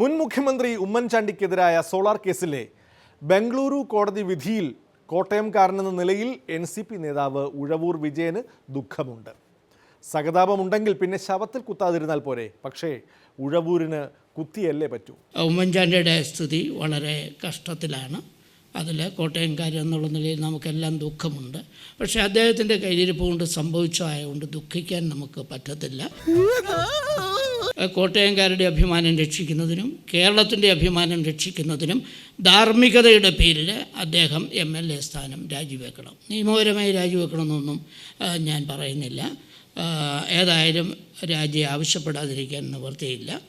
മുൻ മുഖ്യമന്ത്രി ഉമ്മൻചാണ്ടിക്കെതിരായ സോളാർ കേസിലെ ബംഗളൂരു കോടതി വിധിയിൽ കോട്ടയംകാരനെന്ന നിലയിൽ എൻ സി പി നേതാവ് ഉഴവൂർ വിജയന് ദുഃഖമുണ്ട്. സഹതാപമുണ്ടെങ്കിൽ പിന്നെ ശവത്തിൽ കുത്താതിരുന്നാൽ പോരെ. പക്ഷേ ഉഴവൂരിന് കുത്തിയല്ലേ പറ്റൂ. ഉമ്മൻചാണ്ടിയുടെ സ്ഥിതി വളരെ കഷ്ടത്തിലാണ്. അതിൽ കോട്ടയംകാരെന്നുള്ള നിലയിൽ നമുക്കെല്ലാം ദുഃഖമുണ്ട്. പക്ഷേ അദ്ദേഹത്തിന്റെ കയ്യിരിപ്പ് കൊണ്ട് സംഭവിച്ചതായതുകൊണ്ട് ദുഃഖിക്കാൻ നമുക്ക് പറ്റത്തില്ല. കോട്ടയംകാരുടെ അഭിമാനം രക്ഷിക്കുന്നതിനും കേരളത്തിന്റെ അഭിമാനം രക്ഷിക്കുന്നതിനും ധാർമ്മികതയുടെ പേരിൽ അദ്ദേഹം എം എൽ എ സ്ഥാനം രാജിവെക്കണം. നിയമപരമായി രാജിവെക്കണമെന്നൊന്നും ഞാൻ പറയുന്നില്ല. ഏതായാലും രാജി ആവശ്യപ്പെടാതിരിക്കാൻ നിവൃത്തിയില്ല.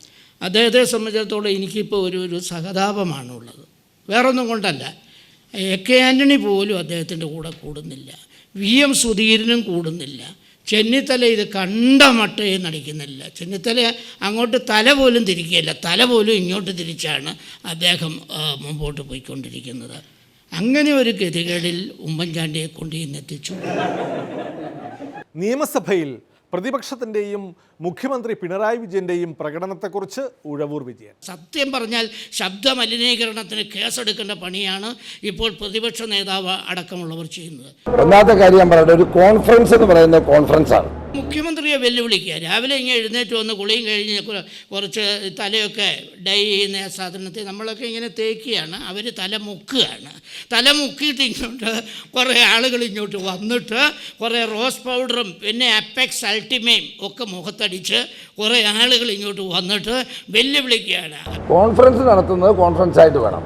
അദ്ദേഹത്തെ സംബന്ധിച്ചിടത്തോളം എനിക്കിപ്പോൾ ഒരു ഒരു സഹതാപമാണുള്ളത്. വേറൊന്നും കൊണ്ടല്ല. എ കെ ആന്റണി പോലും അദ്ദേഹത്തിന്റെ കൂടെ കൂടുന്നില്ല. വി എം സുധീരനും കൂടുന്നില്ല. ചെന്നിത്തല ഇത് കണ്ട മട്ടേ നടിക്കുന്നില്ല. ചെന്നിത്തല അങ്ങോട്ട് തല പോലും തിരിക്കുകയില്ല. തല പോലും ഇങ്ങോട്ട് തിരിച്ചാണ് അദ്ദേഹം മുമ്പോട്ട് പോയിക്കൊണ്ടിരിക്കുന്നത്. അങ്ങനെ ഒരു ഗതികളിൽ ഉമ്മൻചാണ്ടിയെ കൊണ്ട് ഇന്നെത്തിച്ചു നിയമസഭയിൽ പ്രതിപക്ഷത്തിന്റെയും മുഖ്യമന്ത്രി പിണറായി വിജയന്റെയും പ്രകടനത്തെക്കുറിച്ച് ഉഴവൂർ വിജയൻ. സത്യം പറഞ്ഞാൽ ശബ്ദ മലിനീകരണത്തിന് കേസെടുക്കേണ്ട പണിയാണ് ഇപ്പോൾ പ്രതിപക്ഷ നേതാവ് അടക്കമുള്ളവർ ചെയ്യുന്നത്. ഒന്നാമത്തെ കാര്യം പറയുന്നത് പറയട്ടെ ഒരു കോൺഫറൻസ് എന്ന് പറയുന്ന കോൺഫറൻസാണ് ആണ്. മുഖ്യമന്ത്രിയെ വെല്ലുവിളിക്കുക. രാവിലെ ഇങ്ങനെ എഴുന്നേറ്റ് വന്ന് കുളിയും കഴിഞ്ഞ് കുറച്ച് തലയൊക്കെ ഡൈ ചെയ്യുന്ന ആ സാധനത്തെ നമ്മളൊക്കെ ഇങ്ങനെ തേക്കുകയാണ്. അവർ തല മുക്കുകയാണ്. തല മുക്കിയിട്ട് ഇങ്ങോട്ട് കുറേ ആളുകൾ ഇങ്ങോട്ട് വന്നിട്ട് കുറേ റോസ് പൗഡറും പിന്നെ അപ്പെക്സ് അൾട്ടിമയും ഒക്കെ മുഖത്തടിച്ച് കുറേ ആളുകൾ ഇങ്ങോട്ട് വന്നിട്ട് വെല്ലുവിളിക്കുകയാണ്. കോൺഫറൻസ് നടത്തുന്നത് കോൺഫറൻസ് ആയിട്ട് വേണം.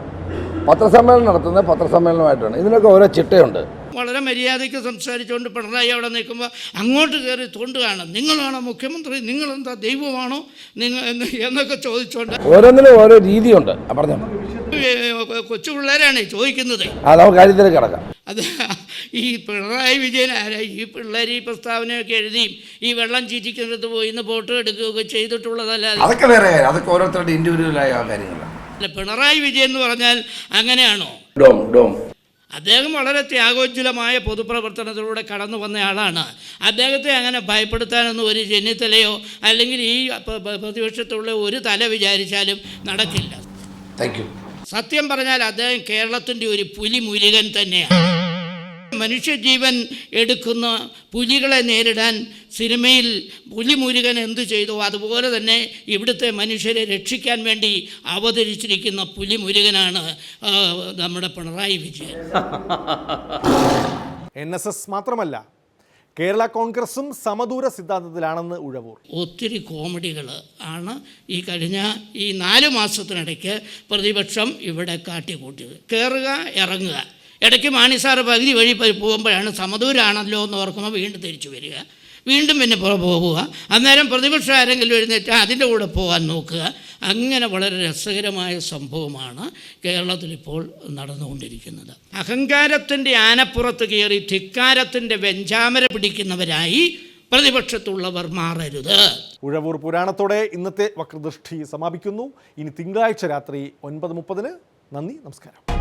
പത്രസമ്മേളനം നടത്തുന്നത് പത്രസമ്മേളനമായിട്ടാണ് ഇതിനൊക്കെ ഓരോ ചിട്ടയുണ്ട്. വളരെ മര്യാദയ്ക്ക് സംസാരിച്ചുകൊണ്ട് പിണറായി അവിടെ നിൽക്കുമ്പോൾ അങ്ങോട്ട് കയറി തോണ്ടുകയാണ് നിങ്ങളാണോ മുഖ്യമന്ത്രി? നിങ്ങളെന്താ ദൈവമാണോ? നിങ്ങൾ എന്നൊക്കെ ചോദിച്ചുകൊണ്ട് ഓരോന്നിനും ഓരോ രീതിയുണ്ട്. പറഞ്ഞു. കൊച്ചു പിള്ളേരാണ് ചോദിക്കുന്നത്. അത് ഈ പിണറായി വിജയൻ ആരാ? ഈ പിള്ളേർ ഈ പ്രസ്താവനയൊക്കെ എഴുതിയും ഈ വെള്ളം ചീറ്റിക്കുന്നിടത്ത് പോയി ഇന്ന് ഫോട്ടോ എടുക്കുകയൊക്കെ ചെയ്തിട്ടുള്ളതല്ലാതെ അതൊക്കെ വേറെ അതൊക്കെ ഓരോരുത്തരുടെ ഇൻഡിവിജ്വലായ കാര്യങ്ങളാണ്. പിണറായി വിജയൻ എന്ന് പറഞ്ഞാൽ അങ്ങനെയാണോ? ഡോം ഡോം. അദ്ദേഹം വളരെ ത്യാഗോജ്വലമായ പൊതുപ്രവർത്തനത്തിലൂടെ കടന്നു വന്നയാളാണ് അദ്ദേഹത്തെ അങ്ങനെ ഭയപ്പെടുത്താനൊന്നും ഒരു ചെന്നിത്തലയോ അല്ലെങ്കിൽ ഈ പ്രതിപക്ഷത്തുള്ള ഒരു തല വിചാരിച്ചാലും നടക്കില്ല. താങ്ക് യു സത്യം പറഞ്ഞാൽ അദ്ദേഹം കേരളത്തിന്റെ ഒരു പുലി മുരുകൻ തന്നെയാണ്. മനുഷ്യജീവൻ എടുക്കുന്ന പുലികളെ നേരിടാൻ സിനിമയിൽ പുലി മുരുകൻ എന്തു ചെയ്തു? അതുപോലെ തന്നെ ഇവിടുത്തെ മനുഷ്യരെ രക്ഷിക്കാൻ വേണ്ടി അവതരിച്ചിരിക്കുന്ന പുലി മുരുകനാണ് നമ്മുടെ Pinarayi Vijayan. N S S മാത്രമല്ല കേരള കോൺഗ്രസും സമദൂര സിദ്ധാന്തത്തിലാണെന്ന് ഉഴവൂർ. ഒത്തിരി കോമഡികൾ ആണ് ഈ കഴിഞ്ഞ ഈ നാല് മാസത്തിനിടയ്ക്ക് പ്രതിപക്ഷം ഇവിടെ കാട്ടിക്കൂട്ടിയത്. കയറുക ഇറങ്ങുക. ഇടയ്ക്ക് മാണിസാറ് പകുതി വഴി പോകുമ്പോഴാണ് സമദൂരാണല്ലോ എന്ന് ഓർക്കുമ്പോൾ വീണ്ടും തിരിച്ചു വരിക. വീണ്ടും പിന്നെ പോവുക. അന്നേരം പ്രതിപക്ഷം ആരെങ്കിലും എഴുന്നേറ്റ് അതിന്റെ കൂടെ പോകാൻ നോക്കുക. അങ്ങനെ വളരെ രസകരമായ സംഭവമാണ് കേരളത്തിലിപ്പോൾ നടന്നുകൊണ്ടിരിക്കുന്നത്. അഹങ്കാരത്തിന്റെ ആനപ്പുറത്ത് കയറി ധിക്കാരത്തിന്റെ വെഞ്ചാമര പിടിക്കുന്നവരായി പ്രതിപക്ഷത്തുള്ളവർ മാറരുത്. ഉഴവൂർ പുരാണത്തോടെ ഇന്നത്തെ വക്രദൃഷ്ടി സമാപിക്കുന്നു. ഇനി തിങ്കളാഴ്ച രാത്രി ഒൻപത് മുപ്പതിന് നന്ദി നമസ്കാരം.